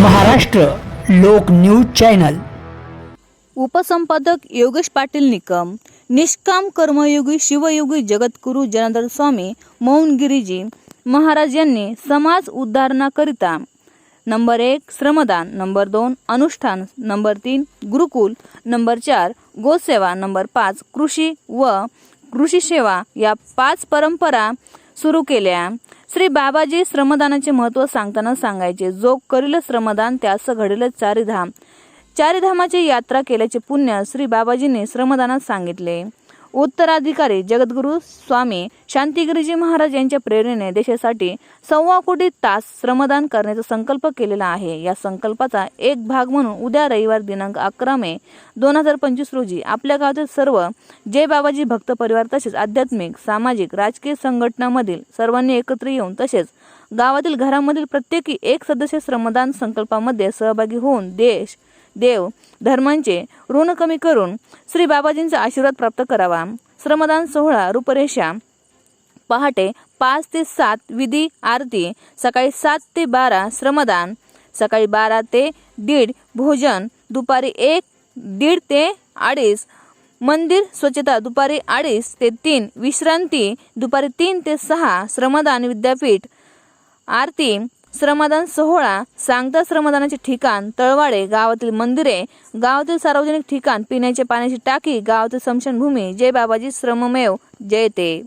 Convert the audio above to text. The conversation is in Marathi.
Maharashtra Lok news channel. उपसंपादक Yogesh Patil Nikam निष्काम कर्मयोगी शिवयोगी जगद्गुरू जनार्दन स्वामी मौनगिरीजी महाराज यांनी समाज उद्धारणाकरिता नंबर एक श्रमदान नंबर दोन अनुष्ठान नंबर तीन गुरुकुल नंबर चार गोसेवा नंबर पाच कृषी व कृषी सेवा या पाच परंपरा सुरू केल्या. श्री बाबाजी श्रमदानाचे महत्त्व सांगताना सांगायचे जो करील श्रमदान त्यास घडेल चारिधाम. चारिधामाची यात्रा केल्याचे पुण्य श्री बाबाजींनी श्रमदानात सांगितले. उत्तराधिकारी जगद्गुरू स्वामी शांतिगिरीजी महाराज यांच्या प्रेरणेने देशासाठी सव्वा कोटी तास श्रमदान करण्याचा संकल्प केलेला आहे. या संकल्पाचा एक भाग म्हणून उद्या रविवार दिनांक अकरा मे दोन हजार पंचवीस रोजी आपल्या गावातील सर्व जय बाबाजी भक्त परिवार तसेच आध्यात्मिक सामाजिक राजकीय संघटनामधील सर्वांनी एकत्र येऊन तसेच गावातील घरामधील प्रत्येकी एक सदस्य श्रमदान संकल्पामध्ये सहभागी होऊन देश देव धर्मांचे ऋण कमी करून श्री बाबाजींचा आशीर्वाद प्राप्त करावा. श्रमदान सोहळा रूपरेषा पहाटे पाच ते सात विधी आरती सकाळी सात ते बारा श्रमदान सकाळी बारा ते दीड भोजन दुपारी एक दीड ते अडीच मंदिर स्वच्छता दुपारी अडीच ते तीन विश्रांती दुपारी तीन ते सहा श्रमदान विद्यापीठ आरती श्रमदान सोहळा सांगता श्रमदानाचे ठिकाण तळवाडे गावातील मंदिरे गावातील सार्वजनिक ठिकाण पिण्याच्या पाण्याची टाकी गावातील स्मशानभूमी जय बाबाजी श्रममेव जयते